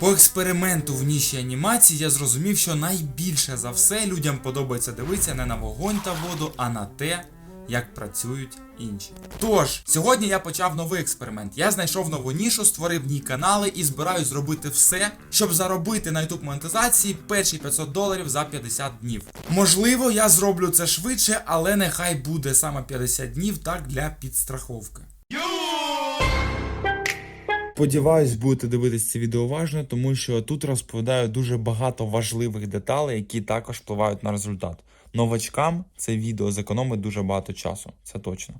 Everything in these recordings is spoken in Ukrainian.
По експерименту в ніші анімації я зрозумів, що найбільше за все людям подобається дивитися не на вогонь та воду, а на те, як працюють інші. Тож, сьогодні я почав новий експеримент. Я знайшов нову нішу, створив ній канали і збираюсь зробити все, щоб заробити на YouTube монетизації перші 500 доларів за 50 днів. Можливо, я зроблю це швидше, але нехай буде саме 50 днів так для підстраховки. Сподіваюсь, будете дивитися це відео уважно, тому що тут розповідаю дуже багато важливих деталей, які також впливають на результат. Новачкам це відео зекономить дуже багато часу, це точно.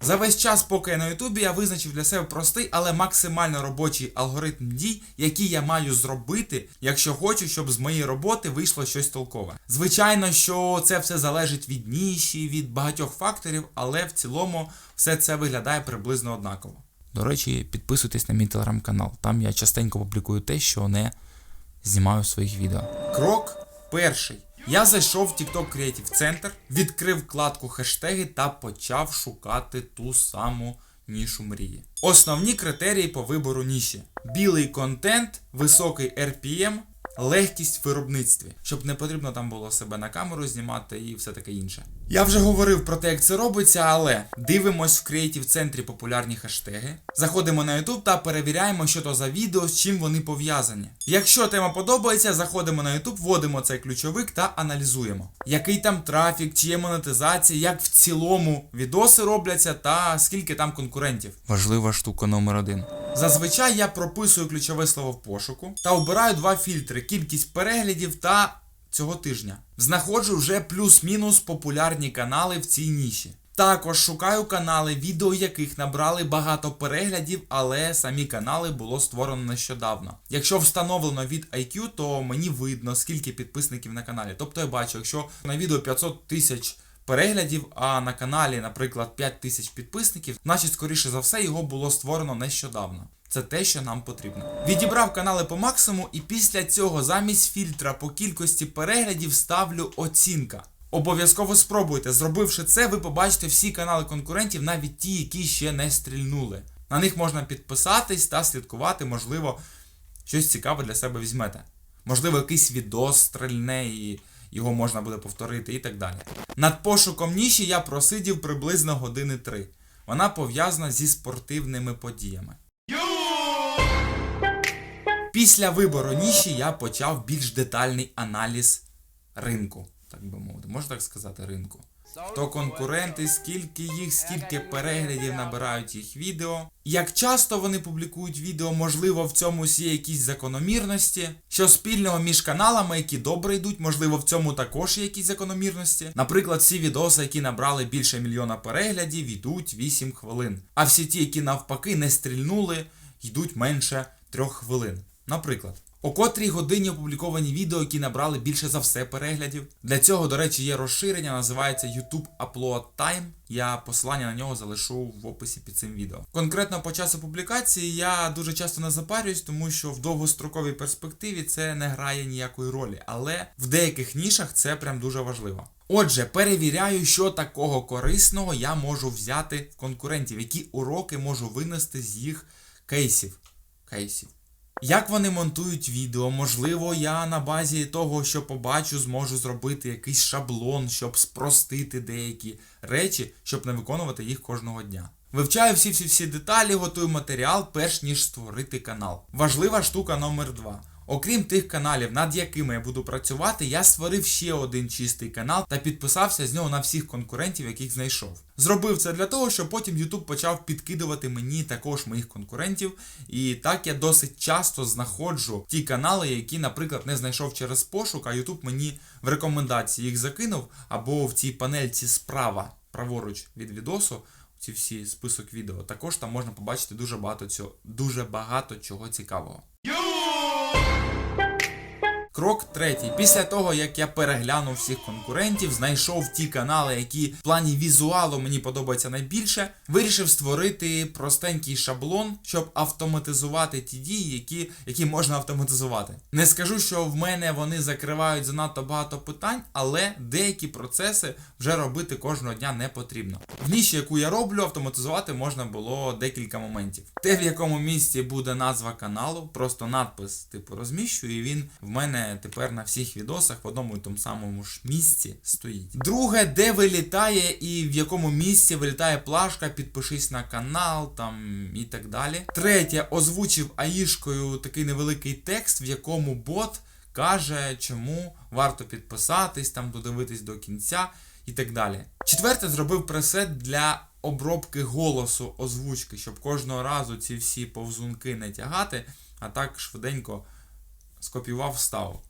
За весь час, поки я на Ютубі, я визначив для себе простий, але максимально робочий алгоритм дій, який я маю зробити, якщо хочу, щоб з моєї роботи вийшло щось толкове. Звичайно, що це все залежить від ніші, від багатьох факторів, але в цілому все це виглядає приблизно однаково. До речі, підписуйтесь на мій телеграм-канал. Там я частенько публікую те, що не знімаю в своїх відео. Крок перший. Я зайшов в TikTok Creative Center, відкрив вкладку хештеги та почав шукати ту саму нішу мрії. Основні критерії по вибору ніші: білий контент, високий RPM, легкість в виробництві, щоб не потрібно там було себе на камеру знімати і все таке інше. Я вже говорив про те, як це робиться, але дивимось в Creative центрі популярні хештеги, заходимо на YouTube та перевіряємо, що то за відео, з чим вони пов'язані. Якщо тема подобається, заходимо на YouTube, вводимо цей ключовик та аналізуємо, який там трафік, чи є монетизація, як в цілому відоси робляться та скільки там конкурентів. Важлива штука номер один. Зазвичай я прописую ключове слово в пошуку та обираю два фільтри: кількість переглядів та цього тижня. Знаходжу вже плюс-мінус популярні канали в цій ніші. Також шукаю канали, відео яких набрали багато переглядів, але самі канали було створено нещодавно. Якщо встановлено від IQ, то мені видно, скільки підписників на каналі. Тобто я бачу, якщо на відео 500 тисяч переглядів, а на каналі, наприклад, 5 тисяч підписників, значить, скоріше за все, його було створено нещодавно. Це те, що нам потрібно. Відібрав канали по максимуму, і після цього замість фільтра по кількості переглядів ставлю оцінка. Обов'язково спробуйте. Зробивши це, ви побачите всі канали конкурентів, навіть ті, які ще не стрільнули. На них можна підписатись та слідкувати, можливо, щось цікаве для себе візьмете. Можливо, якийсь відос стрільне і його можна буде повторити і так далі. Над пошуком ніші я просидів приблизно години 3. Вона пов'язана зі спортивними подіями. Після вибору ніші я почав більш детальний аналіз ринку, так би мовити. Можна так сказати, ринку. Хто конкуренти, скільки їх, скільки переглядів набирають їх відео, як часто вони публікують відео, можливо, в цьому є якісь закономірності, що спільного між каналами, які добре йдуть, можливо, в цьому також є якісь закономірності. Наприклад, всі відоси, які набрали більше мільйона переглядів, йдуть 8 хвилин. А всі ті, які навпаки не стрільнули, йдуть менше 3 хвилин. Наприклад. О котрій годині опубліковані відео, які набрали більше за все переглядів. Для цього, до речі, є розширення, називається YouTube Upload Time. Я посилання на нього залишу в описі під цим відео. Конкретно по часу публікації я дуже часто не запарююсь, тому що в довгостроковій перспективі це не грає ніякої ролі, але в деяких нішах це прям дуже важливо. Отже, перевіряю, що такого корисного я можу взяти в конкурентів, які уроки можу винести з їх кейсів. Кейсів. Як вони монтують відео? Можливо, я на базі того, що побачу, зможу зробити якийсь шаблон, щоб спростити деякі речі, щоб не виконувати їх кожного дня. Вивчаю всі всі всі деталі, готую матеріал, перш ніж створити канал. Важлива штука номер 2 Окрім тих каналів, над якими я буду працювати, я створив ще один чистий канал та підписався з нього на всіх конкурентів, яких знайшов. Зробив це для того, щоб потім YouTube почав підкидувати мені також моїх конкурентів. І так я досить часто знаходжу ті канали, які, наприклад, не знайшов через пошук, а YouTube мені в рекомендації їх закинув, або в цій панельці справа, праворуч від відосу. Ці всі список відео. Також там можна побачити дуже багато цього, дуже багато чого цікавого. Yeah. Крок третій. Після того, як я переглянув всіх конкурентів, знайшов ті канали, які в плані візуалу мені подобаються найбільше, вирішив створити простенький шаблон, щоб автоматизувати ті дії, які, які можна автоматизувати. Не скажу, що в мене вони закривають занадто багато питань, але деякі процеси вже робити кожного дня не потрібно. В ніші, яку я роблю, автоматизувати можна було декілька моментів. Те, в якому місці буде назва каналу, просто надпис, типу, розміщую, і він в мене тепер на всіх відосах в одному і тому самому ж місці стоїть. Друге, де вилітає і в якому місці вилітає плашка, підпишись на канал там і так далі. Третє, озвучив аїшкою такий невеликий текст, в якому бот каже, чому варто підписатись, там додивитись до кінця і так далі. Четверте, зробив пресет для обробки голосу озвучки, щоб кожного разу ці всі повзунки не тягати, а так швиденько скопіював, вставив.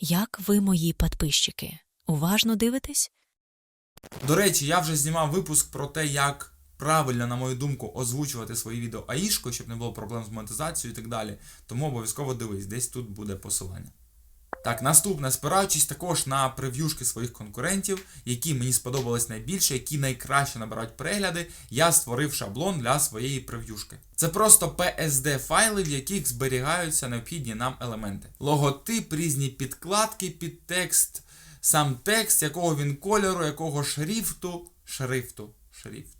Як ви, мої подписчики? Уважно дивитесь? До речі, я вже знімав випуск про те, як правильно, на мою думку, озвучувати свої відео аїшкою, щоб не було проблем з монетизацією і так далі. Тому обов'язково дивись, десь тут буде посилання. Так, наступне, спираючись також на прев'юшки своїх конкурентів, які мені сподобались найбільше, які найкраще набирають перегляди, я створив шаблон для своєї прев'юшки. Це просто PSD файли, в яких зберігаються необхідні нам елементи. Логотип, різні підкладки під текст, сам текст, якого він кольору, якого шрифту, шрифту, шрифт.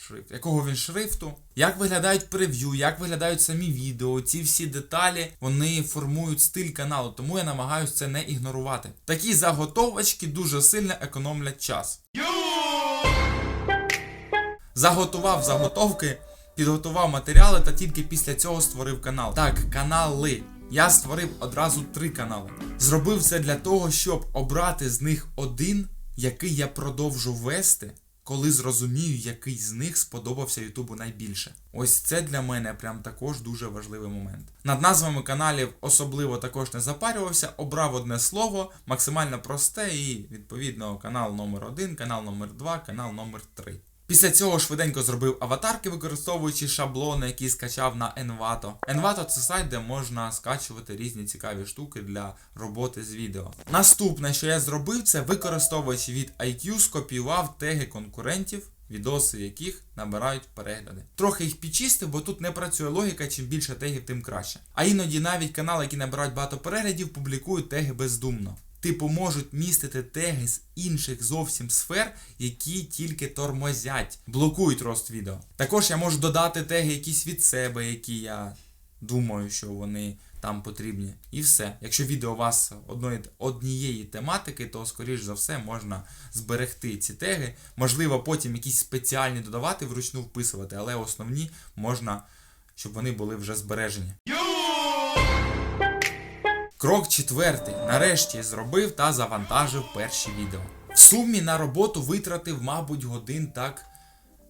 Шрифт, якого він шрифту, як виглядають прев'ю, як виглядають самі відео, ці всі деталі вони формують стиль каналу, тому я намагаюся це не ігнорувати. Такі заготовочки дуже сильно економлять час. Заготував заготовки, підготував матеріали та тільки після цього створив канал. Так, канали. Я створив одразу три канали. Зробив це для того, щоб обрати з них один, який я продовжу вести коли зрозумію, який з них сподобався Ютубу найбільше. Ось це для мене прям також дуже важливий момент. Над назвами каналів особливо також не запарювався, обрав одне слово, максимально просте і, відповідно, канал номер 1 канал номер 2 канал номер 3 Після цього швиденько зробив аватарки, використовуючи шаблони, які скачав на Envato. Envato – це сайт, де можна скачувати різні цікаві штуки для роботи з відео. Наступне, що я зробив, це використовуючи від IQ, скопіював теги конкурентів. Відоси яких набирають перегляди. Трохи їх підчистив, бо тут не працює логіка, чим більше тегів, тим краще. А іноді навіть канали, які набирають багато переглядів, публікують теги бездумно. Типу можуть містити теги з інших зовсім сфер, які тільки тормозять, блокують рост відео. Також я можу додати теги якісь від себе, які я думаю, що вони там потрібні. І все. Якщо відео у вас одної, однієї тематики, то скоріш за все можна зберегти ці теги. Можливо, потім якісь спеціальні додавати, вручну вписувати, але основні можна, щоб вони були вже збережені. Крок четвертий. Нарешті зробив та завантажив перші відео. В сумі на роботу витратив, мабуть, годин так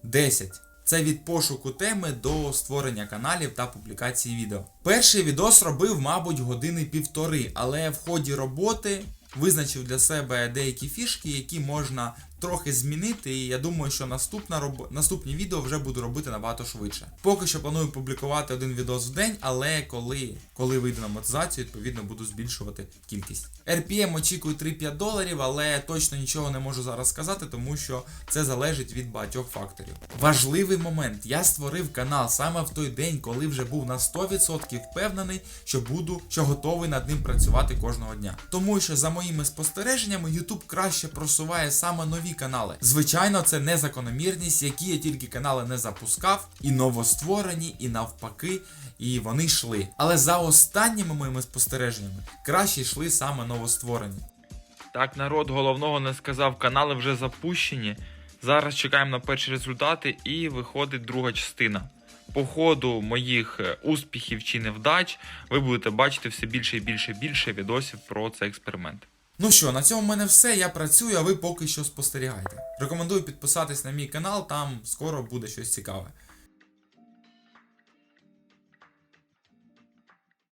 10. Це від пошуку теми до створення каналів та публікації відео. Перший відос робив, мабуть, години півтори, але в ході роботи визначив для себе деякі фішки, які можна трохи змінити, і я думаю, що наступна роб... наступні відео вже буду робити набагато швидше. Поки що планую публікувати один відос в день, але коли, коли вийду на монетизацію, відповідно буду збільшувати кількість. RPM очікую 3-5 доларів, але точно нічого не можу зараз сказати, тому що це залежить від багатьох факторів. Важливий момент. Я створив канал саме в той день, коли вже був на 100% впевнений, що буду, що готовий над ним працювати кожного дня. Тому що за моїми спостереженнями YouTube краще просуває саме нові канали. Звичайно, це не закономірність, які я тільки канали не запускав, і новостворені, і навпаки, і вони йшли. Але за останніми моїми спостереженнями краще йшли саме новостворені. Так, народ головного не сказав, канали вже запущені. Зараз чекаємо на перші результати і виходить друга частина. По ходу моїх е, успіхів чи невдач ви будете бачити все більше і більше і більше відосів про цей експеримент. Ну що, на цьому в мене все. Я працюю, а ви поки що спостерігайте. Рекомендую підписатись на мій канал, там скоро буде щось цікаве.